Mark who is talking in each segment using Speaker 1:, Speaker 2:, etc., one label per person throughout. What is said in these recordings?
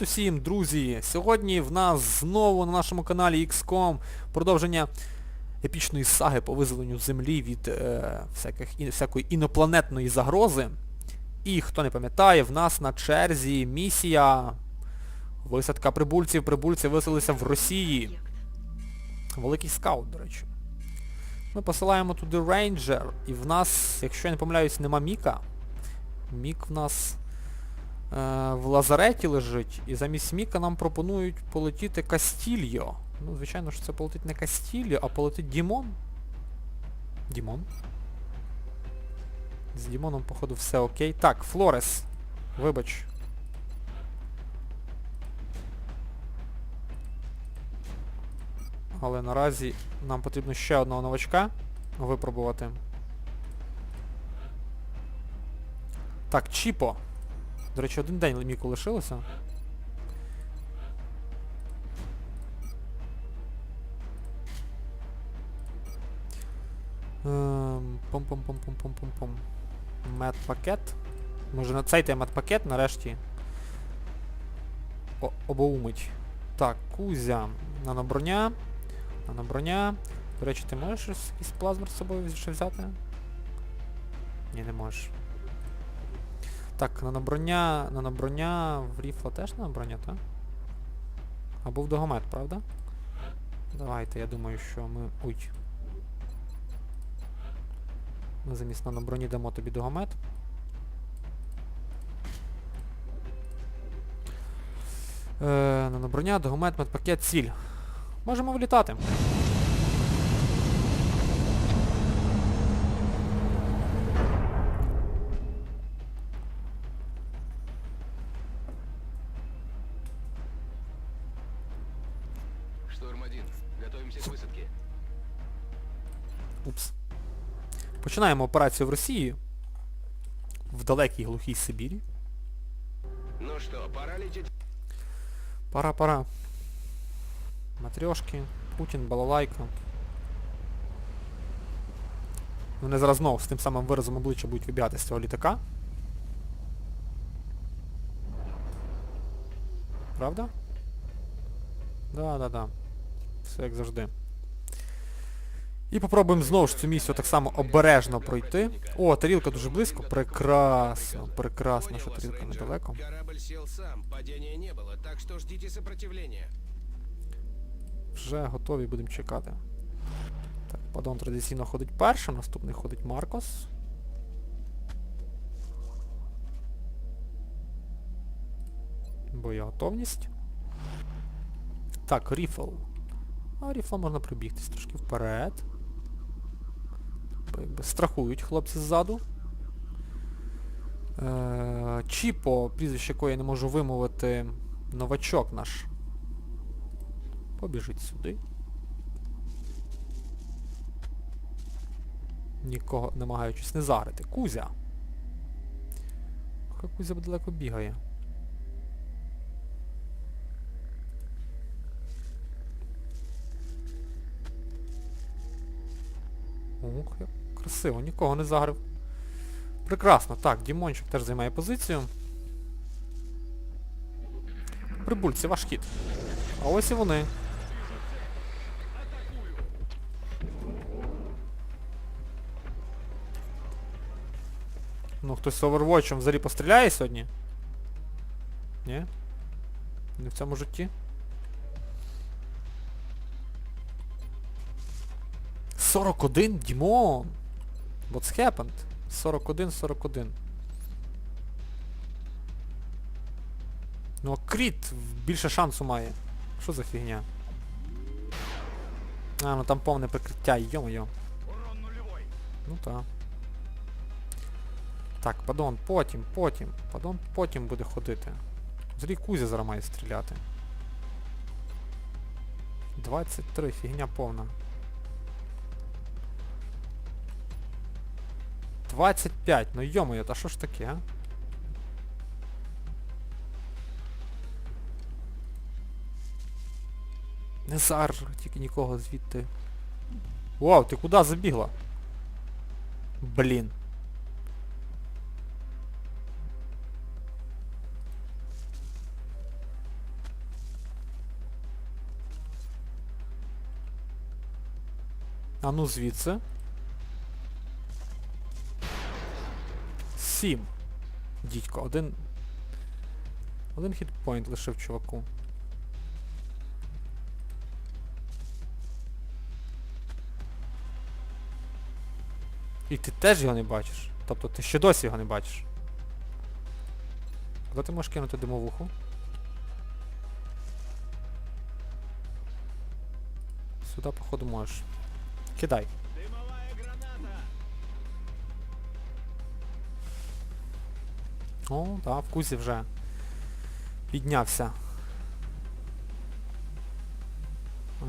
Speaker 1: Привіт усім, друзі! Сьогодні в нас знову на нашому каналі XCOM продовження епічної саги по визволенню землі від е, всяких, і, всякої інопланетної загрози. І хто не пам'ятає, в нас на черзі місія висадка прибульців. Прибульці виселилися в Росії. Великий скаут, до речі. Ми посилаємо туди рейнджер, і в нас, якщо я не помиляюсь, нема Міка. Мік в нас в лазареті лежить, і замість Міка нам пропонують полетіти Кастільо. Ну, звичайно що це полетить не Кастільо, а полетить Дімон. Дімон. З Дімоном, походу, все окей. Так, Флорес. Вибач. Але наразі нам потрібно ще одного новачка випробувати. Так, Чіпо. До речі, один день Міку лишилося. Ем, Пом-пом-пом-пом-пом-пом-пом. Медпакет. Може на цей медпакет нарешті обоумить. Так, Кузя. Наноброня. Наноброня. До речі, ти можеш якийсь плазмер з собою ще взяти? Ні, не можеш. Так, наноброня, наноброня в ріфла теж наноброня, так? Або в догомет, правда? Давайте, я думаю, що ми... Ой. Ми замість наноброні дамо тобі догомет. Е, наноброня, догомет, медпакет, ціль. Можемо влітати. Починаємо операцію в Росії. В далекій глухій Сибірі.
Speaker 2: Ну что, пора лететь?
Speaker 1: Пора, пора. Матрьошки, Путін, балалайка. Вони зараз знову з тим самим виразом обличчя будуть вибігати з цього літака. Правда? Да, да, да. Все як завжди. І попробуємо знову ж цю місію так само обережно пройти. О, тарілка дуже близько. Прекрасно, прекрасно, що тарілка недалеко. Вже готові, будемо чекати. Так, Падон традиційно ходить першим, наступний ходить Маркос. Боєготовність. Так, ріфл. А ріфл можна прибігтись трошки вперед. Якби страхують хлопці ззаду. Е, Чіпо, прізвище якої я не можу вимовити, новачок наш. Побіжить сюди. Нікого намагаючись не зарити. Кузя. Хай Кузя далеко бігає. Ух, як красиво, нікого не загрив. Прекрасно. Так, Дімончик теж займає позицію. Прибульці, ваш хід. А ось і вони. Ну, хтось з Overwatch взагалі постріляє сьогодні? Ні? Не в цьому житті? Сорок один? Дімон! What's happened? 41, 41. Ну а кріт більше шансу має. Що за фігня? А, ну там повне прикриття, йо-моє. Ну так. Так, падон, потім, потім. Падон потім буде ходити. Взагалі Кузя зараз має стріляти. 23, фігня повна. 25. Ну -мо, та що ж таке, а? Не зар, тільки нікого звідти. Вау, ти куди забігла? Блін. А ну звідси. Сім. Дідько, один. Один хітпойнт лишив чуваку. І ти теж його не бачиш. Тобто ти ще досі його не бачиш. Куди ти можеш кинути димовуху? Сюди, походу, можеш. Кидай. О, так, в кузі вже піднявся.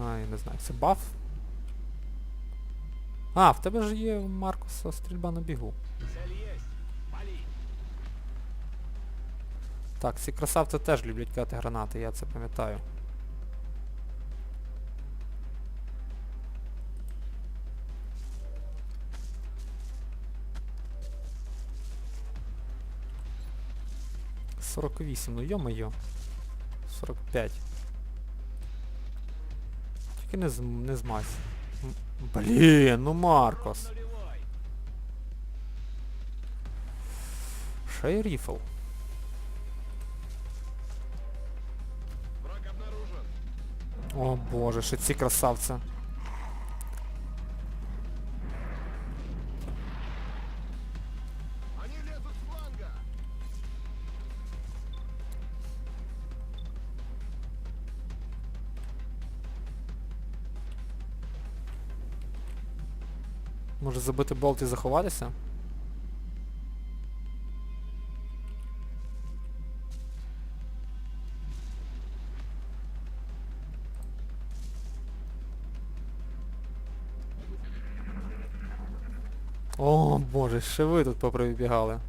Speaker 1: Ай, не знаю, це баф? А, в тебе ж є Маркуса стрільба на бігу. Так, ці красавці теж люблять кати гранати, я це пам'ятаю. Сорок вісім, ну йо-моє. Сорок п'ять. Тільки не, з, не змазь. Блін, ну Маркос. Ще й ріфл. О боже, ще ці красавці. Може забити болт і заховатися? О, боже, ще ви тут поприбігали.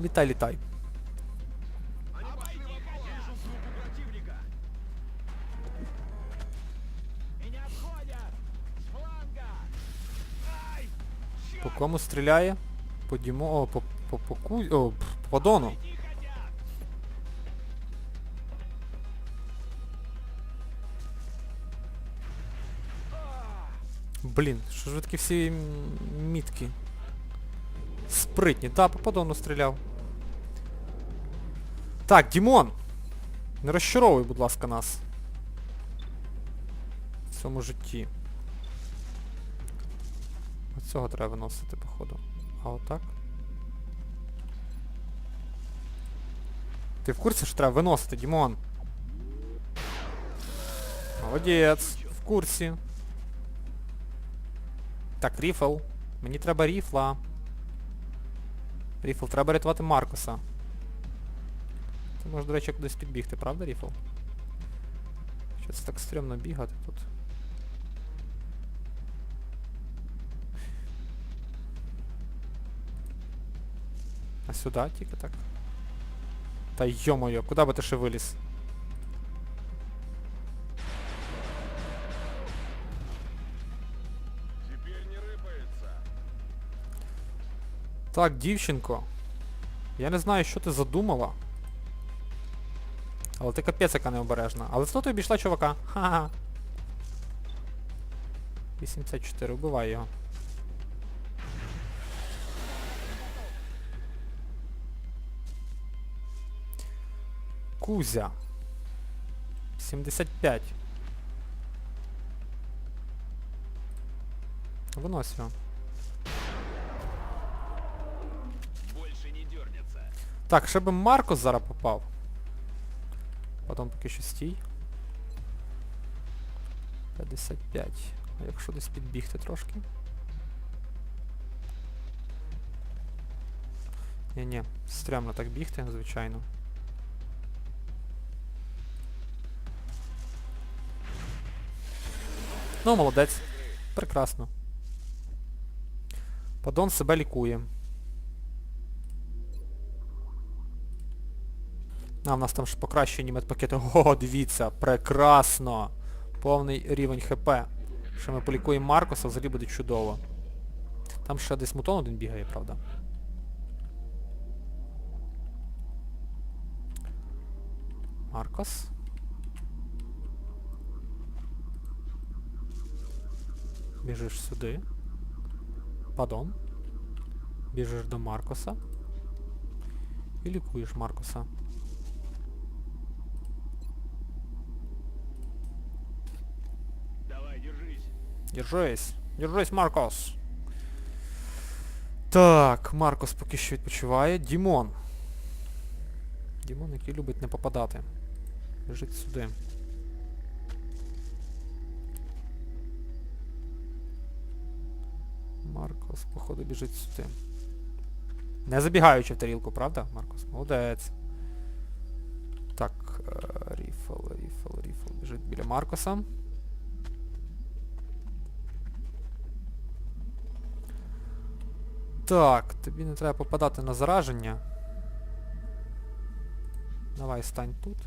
Speaker 1: Літай, літай. кому стріляє? По Дімо... О, по, по, по, ку... О, пф, по Дону.
Speaker 2: Не хотят!
Speaker 1: Блін, що ж ви такі всі м, мітки? Спритні. Та, по Подону стріляв. Так, Дімон! Не розчаровуй, будь ласка, нас. В цьому житті. Оцього треба виносити, походу. А отак? Ти в курсі, що треба виносити, Дімон? Молодець, в курсі. Так, ріфл. Мені треба ріфла. Ріфл, треба рятувати Маркуса. Ти можеш, до речі, кудись підбігти, правда, Ріфл? Що це так стрьомно бігати тут? А сюди тільки так. Та йо-моє, куди би ти ще виліз? Так, дівчинко. Я не знаю, що ти задумала. Але ти капець яка необережна. Але зато ти обійшла чувака. Ха-ха. 84, убивай його. Кузя. 75. Винось його.
Speaker 2: Больше не дернется!
Speaker 1: Так, ще би Маркос зараз попав. Потім поки що стій. 55. А якщо десь підбігти трошки? Ні-ні, стрімно так бігти, звичайно. Ну, молодець. Прекрасно. Падон себе лікує. А, в нас там ж покращені медпакети. О, дивіться, прекрасно! Повний рівень ХП. Що ми полікуємо Маркоса, взагалі буде чудово. Там ще десь мутон один бігає, правда? Маркос. Біжиш сюди. Падон. Біжиш до Маркоса. І лікуєш Маркоса.
Speaker 2: Давай, держись.
Speaker 1: Держись. Держись, Маркос. Так, Маркос поки що відпочиває. Дімон. Дімон, який любить не попадати. Біжить сюди. Маркос, походу, біжить сюди. Не забігаючи в тарілку, правда, Маркос? Молодець. Так, е, ріфл, ріфл, ріфл. Біжить біля Маркоса. Так, тобі не треба попадати на зараження. Давай стань тут.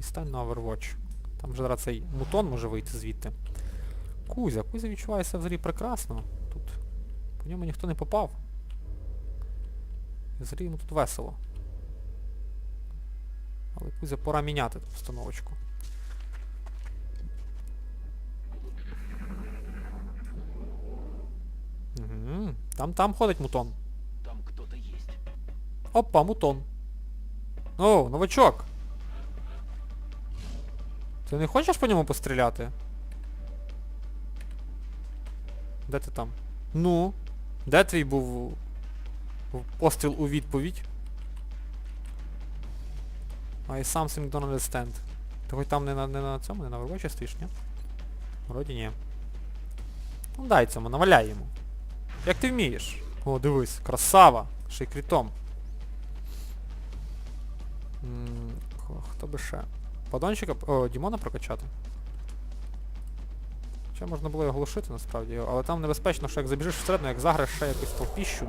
Speaker 1: І стань на Overwatch. Там вже зараз цей мутон може вийти звідти. Кузя, Кузя відчувається взагалі прекрасно. По ньому ніхто не попав. І взагалі йому тут весело. Але Кузя пора міняти ту встановочку. Угу. Там там ходить мутон.
Speaker 3: Там кто-то есть.
Speaker 1: Опа, мутон. О, новачок. Ти не хочеш по ньому постріляти? Де ти там? Ну? Де твій був постріл у відповідь? I something don't understand. Ти хоч там не на, не на цьому, не на Overwatch стоїш, ні? Вроді ні. Ну дай цьому, наваляй йому. Як ти вмієш? О, дивись, красава! Ще й крітом. Хто би ще? Падончика, о, Дімона прокачати. Ще можна було його глушити насправді, але там небезпечно, що як забіжиш всередину, як заграш ще якусь толпіщу.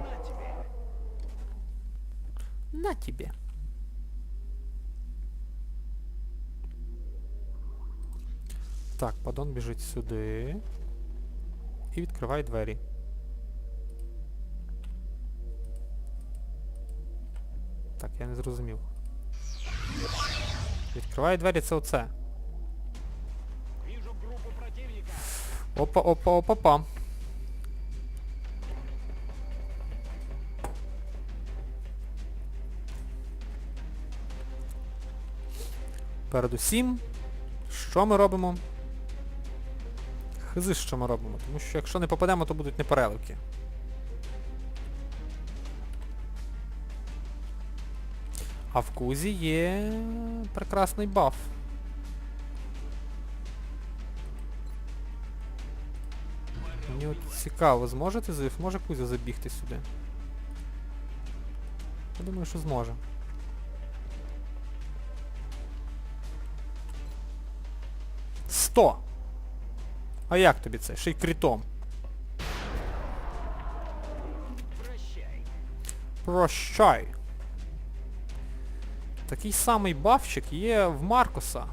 Speaker 1: На тебе. Так, падон біжить сюди. І відкриває двері. Так, я не зрозумів. Відкриває двері, це оце. Опа, опа, опа, па. Передусім, що ми робимо? Хизи, що ми робимо, тому що якщо не попадемо, то будуть непереливки. А в кузі є прекрасний баф. Цікаво, зможете за- зможе Кузя забігти сюди? Я думаю, що зможе. Сто! А як тобі це? Ще й крітом.
Speaker 2: Прощай.
Speaker 1: Прощай. Такий самий бафчик є в Маркоса.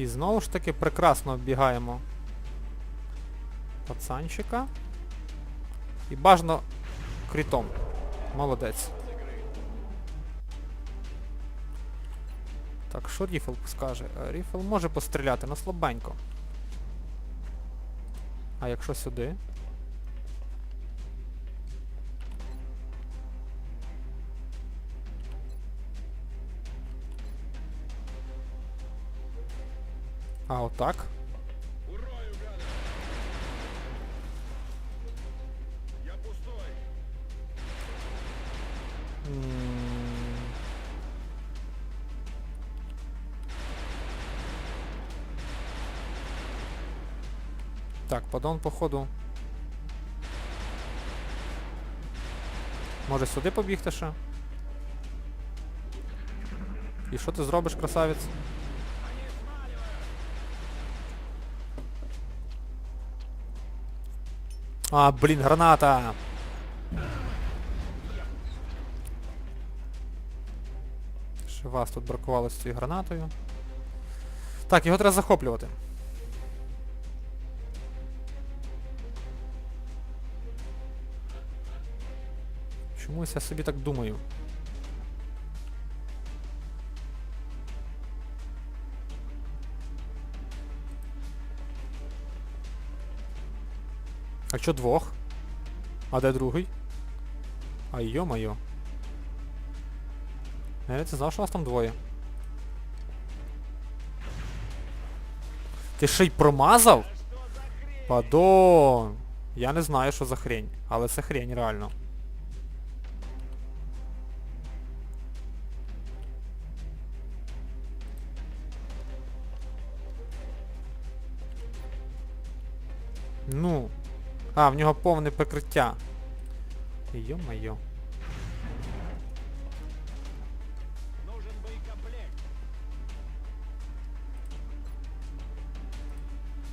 Speaker 1: І знову ж таки прекрасно оббігаємо пацанчика. І бажано крітом. Молодець. Так, що Ріфл скаже? Е, Ріфл може постріляти, но слабенько. А якщо сюди? А отак? Так, подон походу. Може сюди побігти ще? І що ти зробиш, красавець? А, блін, граната! Ще вас тут бракувало з цією гранатою. Так, його треба захоплювати. Чомусь я собі так думаю. А чо двох? А де другий? А йо-моє. Я навіть знав, що вас там двоє. Ти ще й промазав? Падон! Я не знаю, що за хрень, але це хрень реально. Ну. А, в нього повне прикриття.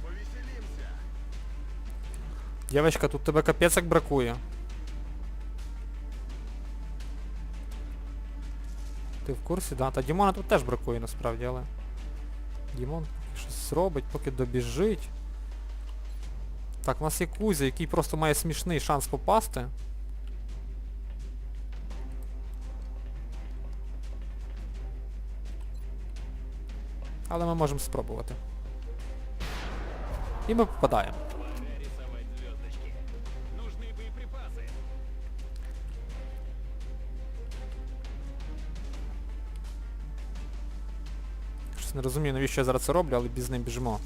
Speaker 2: Повеселимся.
Speaker 1: Дівчинка, тут тебе капець як бракує. Ти в курсі, да? Та Дімона тут теж бракує насправді, але... Дімон щось зробить, поки добіжить. Так, у нас є Кузя, який просто має смішний шанс попасти. Але ми можемо спробувати. І ми попадаємо. Не розумію, навіщо я зараз це роблю, але без ним біжимо.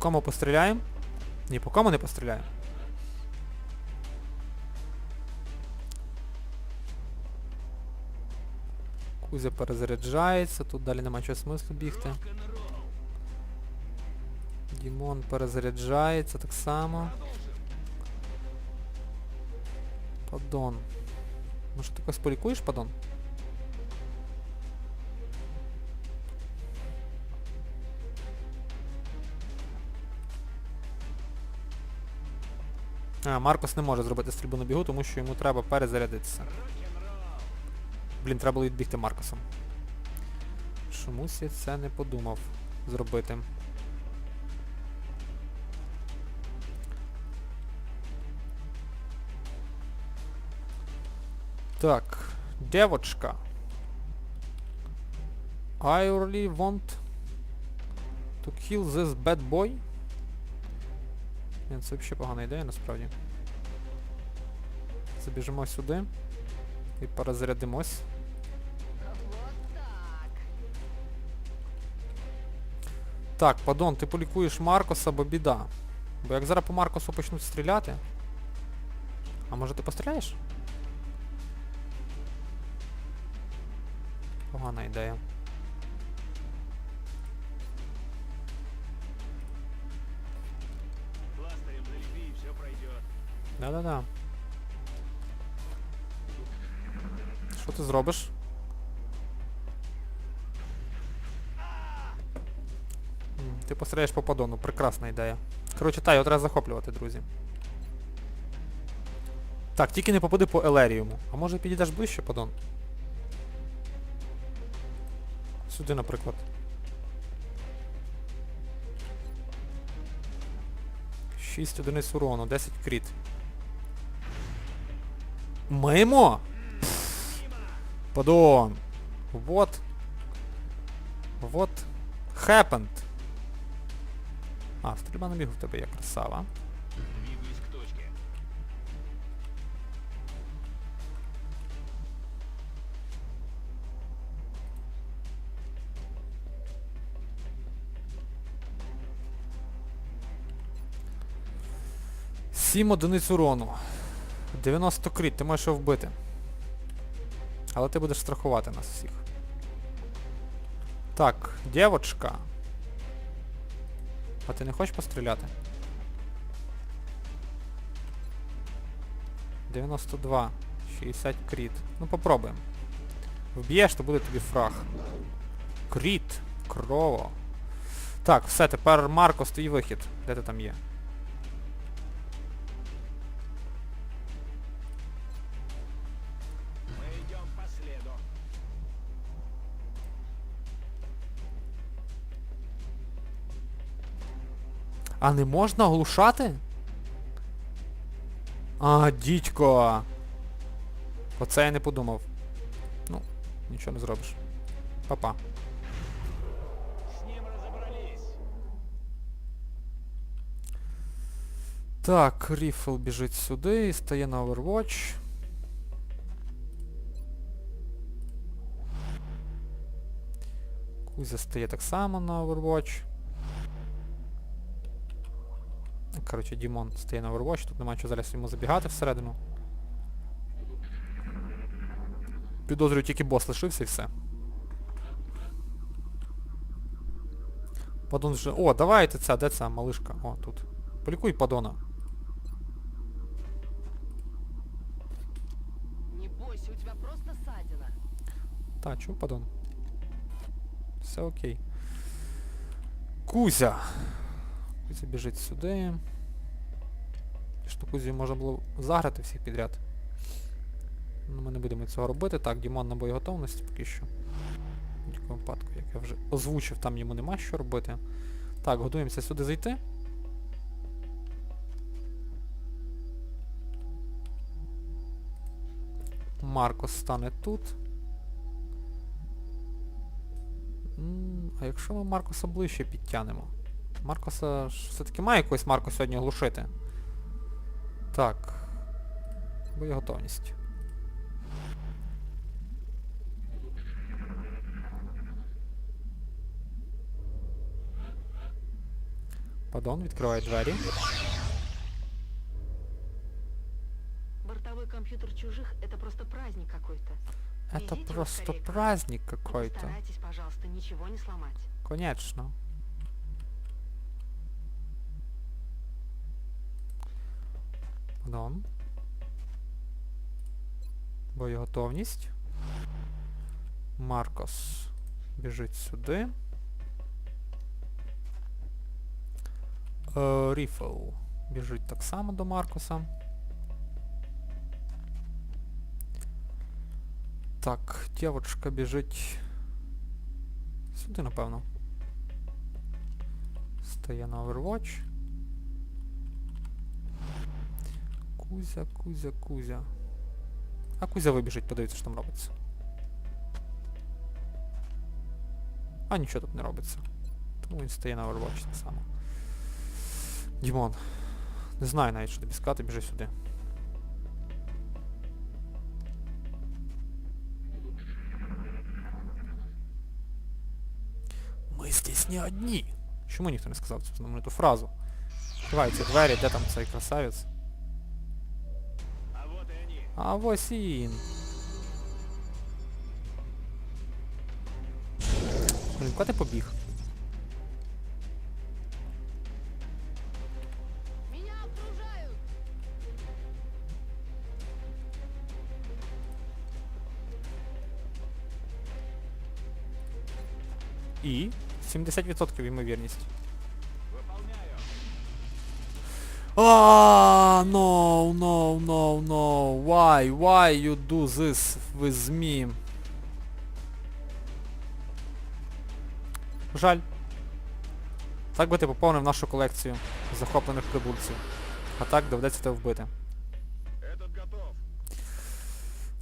Speaker 1: кому постріляємо? Ні, по кому не постріляємо. Кузя перезаряджається, тут далі нема чого смислу бігти.
Speaker 2: Рок-н-ролл.
Speaker 1: Дімон перезаряджається так само. Падон. Може ти когось полікуєш, падон? А, Маркос не може зробити стрільбу на бігу, тому що йому треба перезарядитися. Блін, треба було відбігти Маркосом. Чомусь я це не подумав зробити. Так, девочка. I really want to kill this bad boy. Ні, це взагалі погана ідея насправді. Забіжимо сюди і перезарядимось.
Speaker 3: Так.
Speaker 1: Так, падон, ти полікуєш Маркоса, бо біда. Бо як зараз по Маркосу почнуть стріляти. А може ти постріляєш? Погана ідея. Да-да-да. Що ти зробиш? Ти постріляєш по падону, прекрасна ідея. Коротше, та, його треба захоплювати, друзі. Так, тільки не попади по Елеріуму. А може підійдеш ближче, падон? Сюди, наприклад. Шість одиниць урону, 10 кріт. Мимо? Пф, Падон. Вот. Вот. Happened. А, стрільба на бігу в тебе є красава. Сім одиниць урону. 90 кріт, ти можеш його вбити. Але ти будеш страхувати нас всіх. Так, дівочка. А ти не хочеш постріляти? 92. 60 кріт. Ну попробуємо. Вб'єш, то буде тобі фраг. Кріт. Крово. Так, все, тепер Марко, твій вихід. Де ти там є? А не можна оглушати? А, дідько. Оце я не подумав. Ну, нічого не зробиш. Па-па.
Speaker 2: С ним разобрались.
Speaker 1: Так, Ріфл біжить сюди і стає на Overwatch. Кузя стає так само на Overwatch. Коротше, Дімон стає на Overwatch, тут нема чого зараз йому забігати всередину. Підозрюю, тільки бос лишився і все. Падон вже... О, давайте ця, де ця малишка? О, тут. Полікуй падона.
Speaker 3: Не бойся, у тебя просто ссадина.
Speaker 1: Та, чув, падон? Все окей. Кузя. Кузя біжить сюди. Що Кузі можна було заграти всіх підряд. Ну, ми не будемо цього робити. Так, Дімон на боєготовності поки що. В будь-якому випадку, як я вже озвучив, там йому нема що робити. Так, готуємося сюди зайти. Маркос стане тут. А якщо ми Маркоса ближче підтягнемо? Маркоса ж все-таки має якось Марко сьогодні глушити. Так. Боєготовність. Падон, відкриває двері.
Speaker 3: Бортовой компьютер чужих — это просто праздник какой-то.
Speaker 1: Это
Speaker 3: Везите его
Speaker 1: просто
Speaker 3: скорее.
Speaker 1: праздник
Speaker 3: И
Speaker 1: какой-то.
Speaker 3: Постарайтесь, пожалуйста, ничего не сломать.
Speaker 1: Конечно. Падон. Боєготовність. Маркос біжить сюди. Е, Ріфл біжить так само до Маркоса. Так, дівчинка біжить сюди, напевно. Стає на Overwatch. Кузя, Кузя, Кузя. А Кузя вибіжить, подивиться, що там робиться. А нічого тут не робиться. Тому він стає на Overwatch так само. Дімон. Не знаю навіть, що тобі сказати, біжи сюди. Ми здесь не одні. Чому ніхто не сказав цю знамениту фразу? Відкриваються двері, де там цей красавець?
Speaker 2: А
Speaker 1: ось і він. Блін, куди ти побіг? І 70% ймовірність. Ah, no, no, no, no. Why? Why you do this with me? Жаль. Так би ти поповнив нашу колекцію захоплених прибульців. А так доведеться тебе вбити.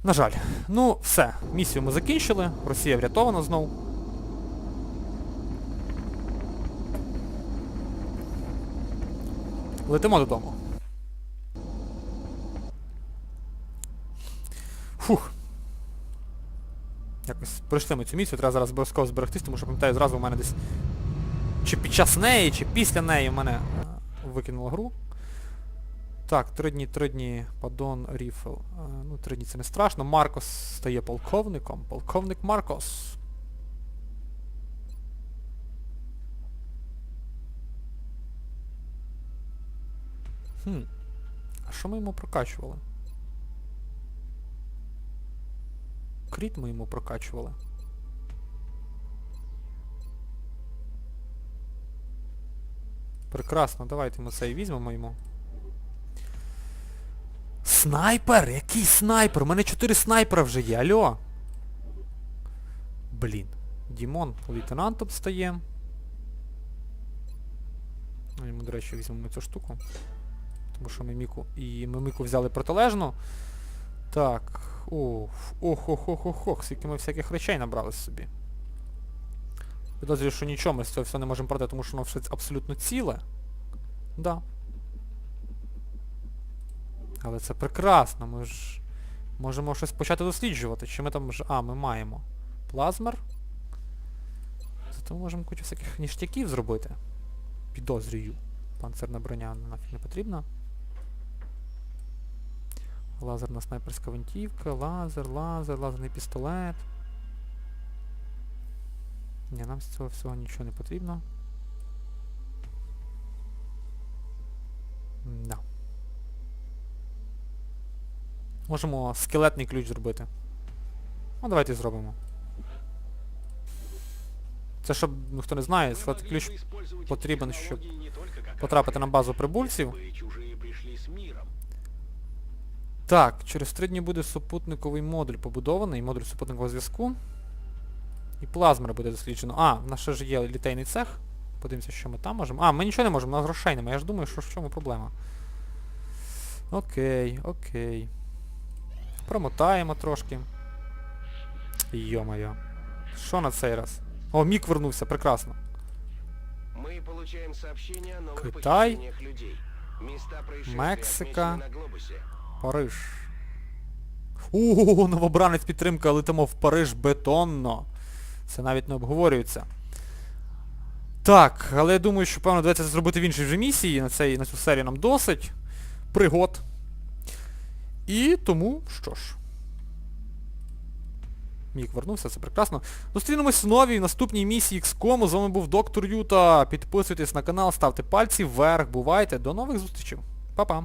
Speaker 1: На жаль. Ну, все. Місію ми закінчили. Росія врятована знов. Летимо додому. Фух. Якось пройшли ми цю місію, треба зараз обов'язково зберегтись, тому що пам'ятаю, зразу в мене десь чи під час неї, чи після неї в мене е, викинуло гру. Так, три дні, три дні, падон, ріфл. Е, Ну, три дні це не страшно. Маркос стає полковником. Полковник Маркос. Хм. А що ми йому прокачували? Кріт ми йому прокачували. Прекрасно, давайте ми це і візьмемо йому. Снайпер! Який снайпер? У мене 4 снайпера вже є, алло! Блін. Дімон лейтенантом стає. Ну, Йому, до речі, візьмемо цю штуку. Тому що ми Міку і ми Міку взяли протилежну. Так. Ох, ох, ох, ох, ох, скільки ми всяких речей набрали собі. Підозрюю, що нічого ми з цього все не можемо продати, тому що воно все абсолютно ціле. Да. Але це прекрасно, ми ж можемо щось почати досліджувати. Чи ми там ж... А, ми маємо плазмер. Зато ми можемо кучу всяких ніштяків зробити. Підозрюю. Панцирна броня нафіг не потрібна. Лазерна снайперська винтівка, лазер, лазер, лазерний пістолет. Ні, нам з цього всього нічого не потрібно. Да. Можемо скелетний ключ зробити. Ну давайте зробимо. Це щоб, ну хто не знає, скелетний ключ потрібен, щоб потрапити на базу прибульців. Так, через три дні буде супутниковий модуль побудований, модуль супутникового зв'язку. І плазмер буде досліджено. А, в нас ще ж є літейний цех. Подивимося, що ми там можемо. А, ми нічого не можемо, у нас грошей немає. Я ж думаю, що в чому проблема. Окей, окей. Промотаємо трошки. Йо-моє. Що на цей раз? О, Мік вернувся, прекрасно.
Speaker 2: Мы получаем сообщения о новых
Speaker 1: Китай,
Speaker 2: похищениях людей. Места происшествия
Speaker 1: Мексика.
Speaker 2: отмечены на глобусе.
Speaker 1: Париж. О, новобранець підтримка, летимо в Париж бетонно. Це навіть не обговорюється. Так, але я думаю, що певно доведеться це зробити в іншій вже місії. На, цей, на цю серію нам досить. Пригод. І тому, що ж. Мік вернувся, це прекрасно. Зустрінемось в новій наступній місії XCOM. З вами був доктор Юта. Підписуйтесь на канал, ставте пальці вверх, бувайте. До нових зустрічей. Па-па.